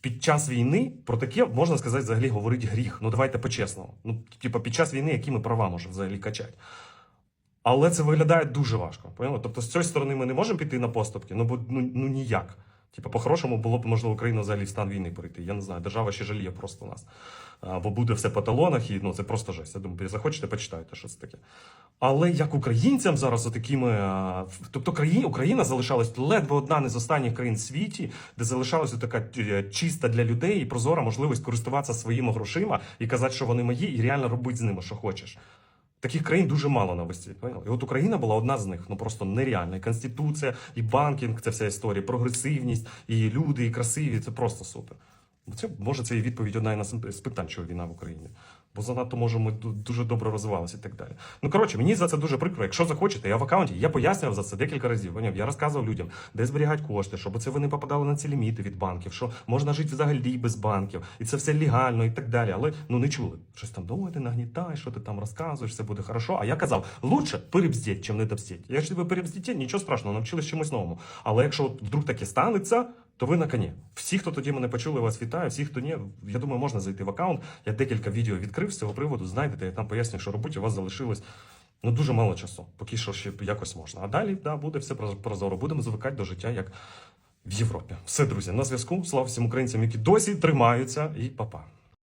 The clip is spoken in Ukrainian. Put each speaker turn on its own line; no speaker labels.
під час війни про таке можна сказати взагалі говорить гріх. Ну давайте по-чесному. Ну, типа, під час війни, які ми права можемо взагалі качати. Але це виглядає дуже важко. Поняли? Тобто, з цієї сторони ми не можемо піти на поступки, ну бо ну, ну ніяк. Типа, по-хорошому було б можливо Україна взагалі в стан війни перейти. Я не знаю, держава ще жаліє просто нас. Бо буде все по талонах, і ну це просто жесть. Я думаю, захочете, почитайте, що це таке. Але як українцям зараз отакими, тобто країна, Україна залишалась ледве одна не з останніх країн в світі, де залишалася така е, чиста для людей і прозора можливість користуватися своїми грошима і казати, що вони мої, і реально робити з ними, що хочеш. Таких країн дуже мало на весь І от Україна була одна з них, ну просто нереальна. І конституція, і банкінг, це вся історія, прогресивність, і люди, і красиві. Це просто супер. Бо Це може це і відповідь одна з питань, чого війна в Україні. Бо занадто може ми дуже добре розвивалися і так далі. Ну коротше, мені за це дуже прикро. Якщо захочете, я в аккаунті, я пояснював за це декілька разів. поняв? Я розказував людям, де зберігати кошти, щоб це вони попадали на ці ліміти від банків, що можна жити взагалі без банків, і це все легально і так далі. Але ну не чули. Щось там ой, ти нагнітай, що ти там розказуєш, все буде хорошо. А я казав, лучше перебздіть, чим не добздіть. Якщо ви перебздіте, нічого страшного, навчились чомусь новому. Але якщо от вдруг таке станеться, то ви на коні. Всі, хто тоді мене почули, вас вітаю. Всі, хто ні, я думаю, можна зайти в аккаунт. Я декілька відео відкрив з цього приводу. Знайдете, я там пояснюю, що робити. У вас залишилось ну дуже мало часу. Поки що ще якось можна. А далі да, буде все проз- прозоро. Будемо звикати до життя як в Європі. Все, друзі, на зв'язку. Слава всім українцям, які досі тримаються, і па-па.